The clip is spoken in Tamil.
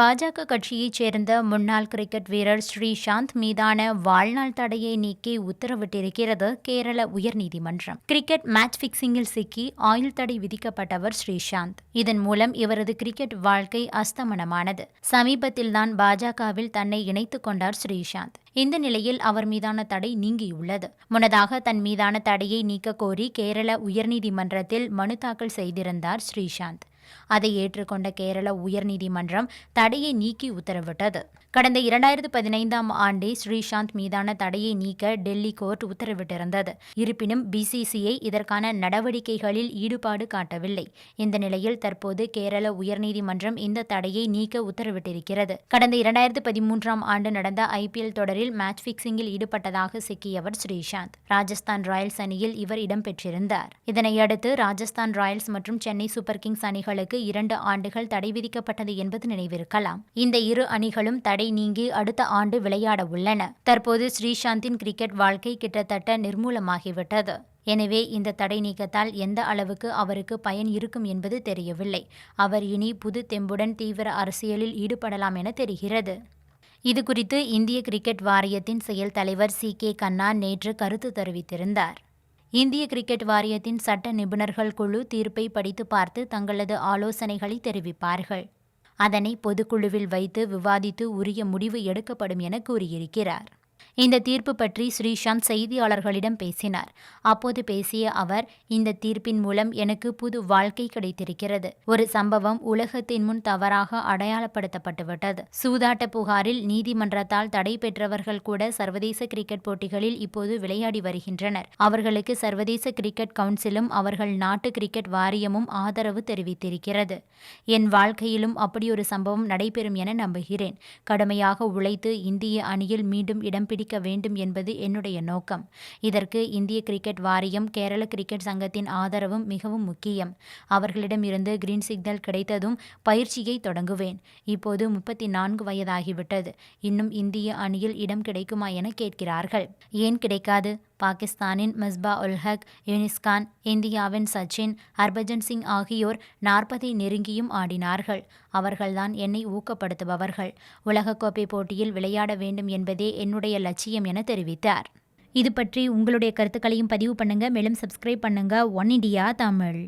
பாஜக கட்சியைச் சேர்ந்த முன்னாள் கிரிக்கெட் வீரர் ஸ்ரீசாந்த் மீதான வாழ்நாள் தடையை நீக்கி உத்தரவிட்டிருக்கிறது கேரள உயர்நீதிமன்றம். கிரிக்கெட் மேட்ச் பிக்சிங்கில் சிக்கி ஆயுள் தடை விதிக்கப்பட்டவர் ஸ்ரீசாந்த். இதன் மூலம் இவரது கிரிக்கெட் வாழ்க்கை அஸ்தமனமானது. சமீபத்தில்தான் பாஜகவில் தன்னை இணைத்துக் கொண்டார் ஸ்ரீசாந்த். இந்த நிலையில் அவர் மீதான தடை நீங்கியுள்ளது. முன்னதாக தன் மீதான தடையை நீக்க கோரி கேரள உயர்நீதிமன்றத்தில் மனு தாக்கல் செய்திருந்தார் ஸ்ரீசாந்த். அதை ஏற்றுக்கொண்ட கேரள உயர்நீதிமன்றம் தடையை நீக்கி உத்தரவிட்டது. கடந்த இரண்டாயிரத்து பதினைந்தாம் ஆண்டே ஸ்ரீசாந்த் மீதான தடையை நீக்க டெல்லி கோர்ட் உத்தரவிட்டிருந்தது. இருப்பினும் பிசிசிஐ இதற்கான நடவடிக்கைகளில் ஈடுபாடு காட்டவில்லை. இந்த நிலையில் தற்போது கேரள உயர்நீதிமன்றம் இந்த தடையை நீக்க உத்தரவிட்டிருக்கிறது. கடந்த இரண்டாயிரத்து பதிமூன்றாம் ஆண்டு நடந்த ஐபிஎல் தொடரில் மேட்ச் பிக்சிங்கில் ஈடுபட்டதாக சிக்கியவர் ஸ்ரீசாந்த். ராஜஸ்தான் ராயல்ஸ் அணியில் இவர் இடம்பெற்றிருந்தார். இதனையடுத்து ராஜஸ்தான் ராயல்ஸ் மற்றும் சென்னை சூப்பர் கிங்ஸ் அணிகள் அணிகளுக்கு இரண்டு ஆண்டுகள் தடை விதிக்கப்பட்டது என்பது நினைவிருக்கலாம். இந்த இரு அணிகளும் தடை நீங்கி அடுத்த ஆண்டு விளையாட உள்ளன. தற்போது ஸ்ரீசாந்தின் கிரிக்கெட் வாழ்க்கை கிட்டத்தட்ட நிர்மூலமாகிவிட்டது. எனவே இந்த தடை நீக்கத்தால் எந்த அளவுக்கு அவருக்கு பயன் இருக்கும் என்பது தெரியவில்லை. அவர் இனி புது தெம்புடன் தீவிர அரசியலில் ஈடுபடலாம் என தெரிகிறது. இது குறித்து இந்திய கிரிக்கெட் வாரியத்தின் செயல் தலைவர் சி கே கண்ணா நேற்று கருத்து தெரிவித்திருந்தார். இந்திய கிரிக்கெட் வாரியத்தின் சட்ட நிபுணர்கள் குழு தீர்ப்பை படித்து பார்த்து தங்களது ஆலோசனைகளை தெரிவிப்பார்கள். அதனை பொதுக்குழுவில் வைத்து விவாதித்து உரிய முடிவு எடுக்கப்படும் என கூறியிருக்கிறார். இந்த தீர்ப்பு பற்றி ஸ்ரீசாந்த் செய்தியாளர்களிடம் பேசினார். அப்போது பேசிய அவர் இந்த தீர்ப்பின் மூலம் எனக்கு புது வாழ்க்கை கிடைத்திருக்கிறது. ஒரு சம்பவம் உலகத்தின் முன் தவறாக அடையாளப்படுத்தப்பட்டுவிட்டது. சூதாட்ட புகாரில் நீதிமன்றத்தால் தடை பெற்றவர்கள் கூட சர்வதேச கிரிக்கெட் போட்டிகளில் இப்போது விளையாடி வருகின்றனர். அவர்களுக்கு சர்வதேச கிரிக்கெட் கவுன்சிலும் அவர்கள் நாட்டு கிரிக்கெட் வாரியமும் ஆதரவு தெரிவித்திருக்கிறது. என் வாழ்க்கையிலும் அப்படியொரு சம்பவம் நடைபெறும் என நம்புகிறேன். கடுமையாக உழைத்து இந்திய அணியில் மீண்டும் இடம் பிடிக்க வேண்டும் என்பது என்னுடைய நோக்கம். இதற்கு இந்திய கிரிக்கெட் வாரியம் கேரள கிரிக்கெட் சங்கத்தின் ஆதரவும் மிகவும் முக்கியம். அவர்களிடமிருந்து கிரீன் சிக்னல் கிடைத்ததும் பயிற்சியை தொடங்குவேன். இப்போது முப்பத்தி நான்கு வயதாகிவிட்டது. இன்னும் இந்திய அணியில் இடம் கிடைக்குமா என கேட்கிறார்கள். ஏன் கிடைக்காது? பாகிஸ்தானின் மிஸ்பா உல் ஹக் யூனிஸ்கான் இந்தியாவின் சச்சின் ஹர்பஜன் சிங் ஆகியோர் நாற்பதை நெருங்கியும் ஆடினார்கள். அவர்கள்தான் என்னை ஊக்கப்படுத்துபவர்கள். உலகக்கோப்பை போட்டியில் விளையாட வேண்டும் என்பதே என்னுடைய லட்சியம் என தெரிவித்தார். இது பற்றி உங்களுடைய கருத்துக்களையும் பதிவு பண்ணுங்க. மேலும் சப்ஸ்கிரைப் பண்ணுங்க. One India Tamil.